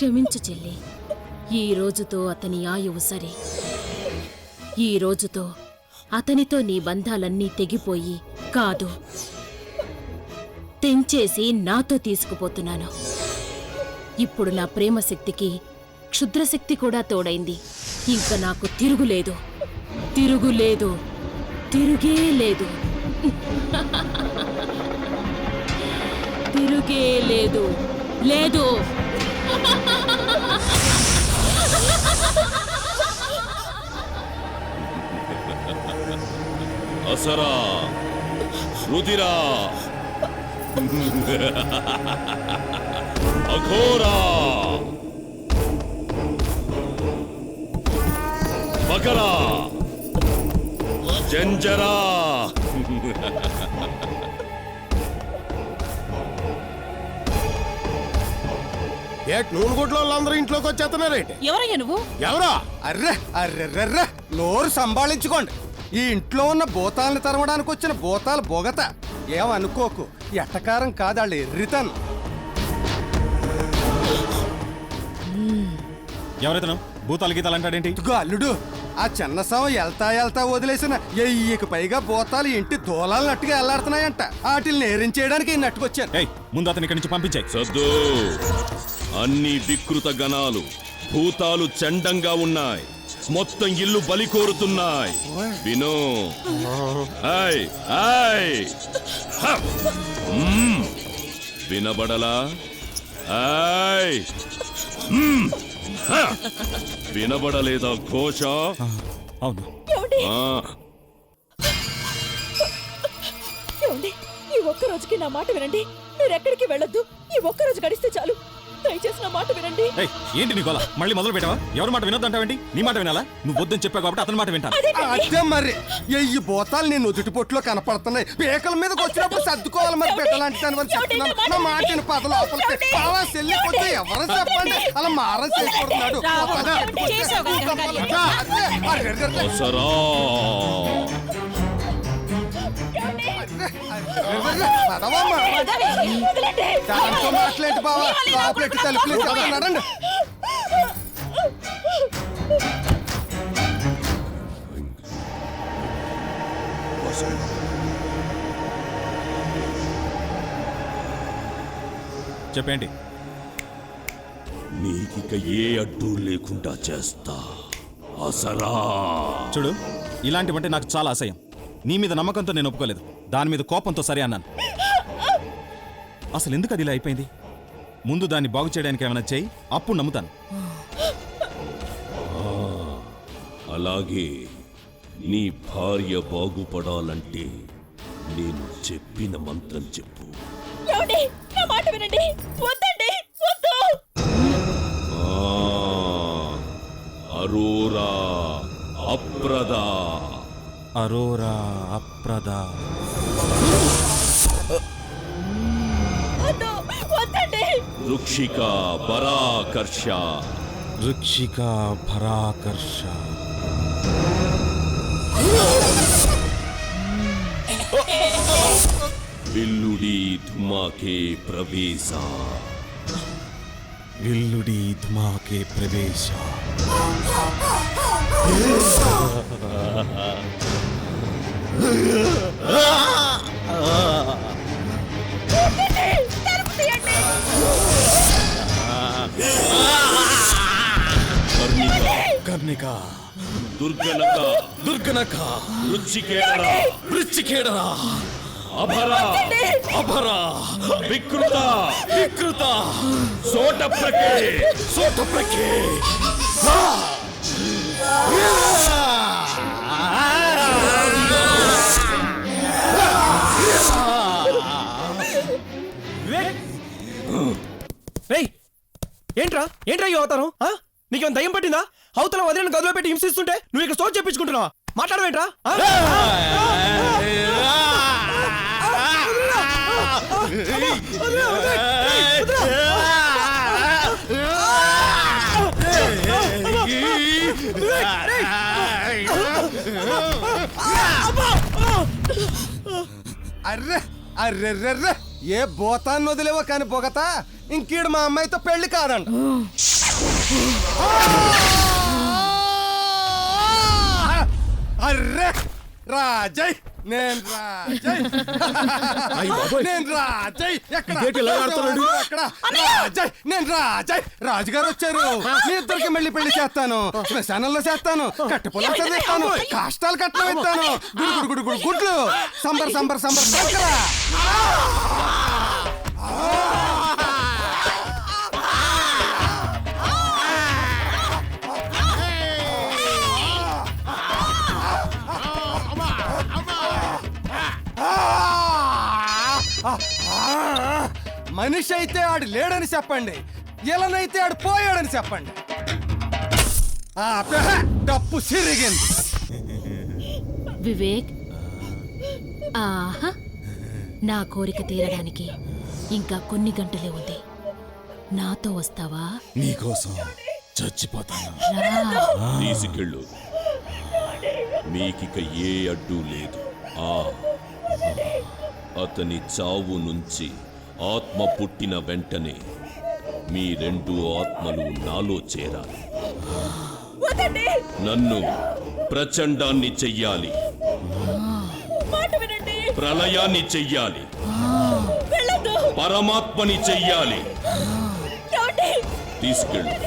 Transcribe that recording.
క్షమించు చెల్లి. ఈ రోజుతో అతని ఆయువు సరే. ఈ రోజుతో అతనితో నీ బంధాలన్నీ తెగిపోయి కాదు. తెంచేసి నాతో తీసుకుపోతున్నాను. ఇప్పుడు నా ప్రేమ శక్తికి క్షుద్రశక్తి కూడా తోడైంది. ఇంకా నాకు తిరుగులేదు. తిరుగులేదు. తిరుగే లేదు. తిరుగే లేదు. లేదు. అసరా రుదిరా అఘోరా. మకరా. జంజరా. ఏ నూనె గుడ్లో వాళ్ళందరూ ఇంట్లోకి వచ్చేస్తున్నారేంటి ఎవరయ్యా నువ్వు? ఎవరో? అర్రె అర్రెర్రెర్రె నోరు సంభాళించుకోండి. ఈ ఇంట్లో ఉన్న భూతాలను తరమడానికి వచ్చిన భూతాల బొగత. ఏమనుకోకు ఎట్టకారం కాదు వాళ్ళు ఎర్రితను. ఎవరైతను? భూతాలు గీతాలు అంటాడేంటి? ఇదిగో అల్లుడు ఆ చిన్న సమ ఎల్తా ఎల్తా వదిలేసిన ఎయ్యికి పైగా భూతాలు ఇంటి దూలాలన్నట్టుగా ఎల్లాడుతున్నాయంట. వాటిని నేరించేయడానికి ఈ నట్టుకొచ్చాను. ఏయ్ ముందు అతని ఇక్కడి నుంచి పంపించాయి. సద్దు అన్ని వికృత గణాలు భూతాలు చండంగా ఉన్నాయి. మొత్తం ఇల్లు బలి కోరుతున్నాయి. విను. వినబడలా. వినబడలేదా ఘోష అవును. ఈ ఒక్క రోజుకి నా మాట వినండి. మీరు ఎక్కడికి వెళ్ళొద్దు. ఈ ఒక్క రోజు గడిస్తే చాలు. దయచేసి నా మాట వినండి. ఏయ్ ఏంటి నీ గోల? మళ్ళీ మొదలు పెట్టావా? ఎవరి మాట వినొద్దంటావేంటి? నీ మాట వినాలా? నువ్వు వద్దని చెప్పావు కాబట్టి అతని మాట వింటాను. అదే మరి. ఎయ్యి భూతాలు నేను నుదుటి పొట్టులో కనపడుతున్నాయి. పేకల మీదకి వచ్చినప్పుడు సర్దుకోవాలి మరి పెట్టలాంటి దాని వల్ల చెప్తున్నాను. నా మాటిని పద లోపలికి. బావా చెల్లి కొద్ది ఎవరు చెప్పండి? అలా మార చేసుకుంటున్నాడు అదే, దాంతో మాట్లాడి బావా? లోపలెట్టి తలుపులు చదువుతున్నాడండి చెప్పేంటి నీకిక ఏ అడ్డు లేకుండా చేస్తా. అసరా చూడు ఇలాంటివంటే నాకు చాలా అసహ్యం. నీ మీద నమ్మకంతో నేను ఒప్పుకోలేదు. దాని మీద కోపంతో సరే అన్నాను. అసలు ఎందుకు అది ఇలా అయిపోయింది? ముందు దాన్ని బాగు చేయడానికి ఏమైనా చేయి అప్పుడు నమ్ముతాను. అలాగే నీ భార్య బాగుపడాలంటే నేను చెప్పిన మంత్రం చెప్పు. ఏమండి? నా మాట వినండి. వద్దండి. వద్దు. ఆ, అరోరా అప్రదా. అరోరా అప్రదా. వద్దు వద్దండి వృక్షిక పరాకర్ష రుక్షిక పరాకర్ష బిల్లుడి ధుమాకే ప్రవేశ విల్లుడి ధుమాకే ప్రవేశ కర్ణిక దుర్గనక దుర్గనక వృచ్చికేర వృచ్చికేడరా అభర. అభర. వికృత. వికృత. సోట ప్రకే. సోటప్రకే రేయ్ ఏంట్రా? ఏంట్రా ఈ అవతారం? నీకేం దయ్యం పట్టిందా? అవతల వదిలిన గదిలో పెట్టి హింసిస్తుంటే నువ్వు ఇక్కడ సోచ్ చెప్పించుకుంటున్నావా మాట్లాడవేంట్రా. అర్రె అర్రెర్రెర్రె ఏ భూతాన్ని వదిలేవో కాని బొగత? ఇంకీడు మా అమ్మాయితో పెళ్ళి కాదంట. అర్రే రాజయ్! నేను రాజయ్! నేను రాజయ్! ఎక్కడ? ఇదేంటి ఇలా ఆడుతున్నాడు? ఎక్కడ? రాజయ్! నేను రాజయ్! రాజుగారు వచ్చారు. మీ ఇద్దరికి మళ్ళీ పెళ్ళి చేస్తాను. శ్మశానంలో చేస్తాను. కట్టె పొలం చదివిస్తాను. కాష్టాలు కట్టలు ఇస్తాను. గుడు గుడు గుడు గుడు గుడ్లు. సంబర్ సంబర్ సంబర్ సంకరా మనిషి అయితే ఆడు లేడని చెప్పండి. ఎలనైతే ఆడు పోయాడని చెప్పండి. ఆ, డప్పు సిరిగింది. వివేక్ ఆహా నా కోరిక తీరడానికి ఇంకా కొన్ని గంటలే ఉంది. నాతో వస్తావా? నీకోసం చచ్చిపోతాను. తీసుకెళ్ళు. మీకిక ఏ అడ్డు లేదు. ఆ. అతని చావు నుంచి ఆత్మ పుట్టిన వెంటనే మీ రెండు ఆత్మలు నాలో చేరాలి. నన్ను ప్రచండాన్ని చెయ్యాలి. ప్రళయాన్ని చెయ్యాలి. పరమాత్మని చెయ్యాలి. తీసుకెళ్ళు.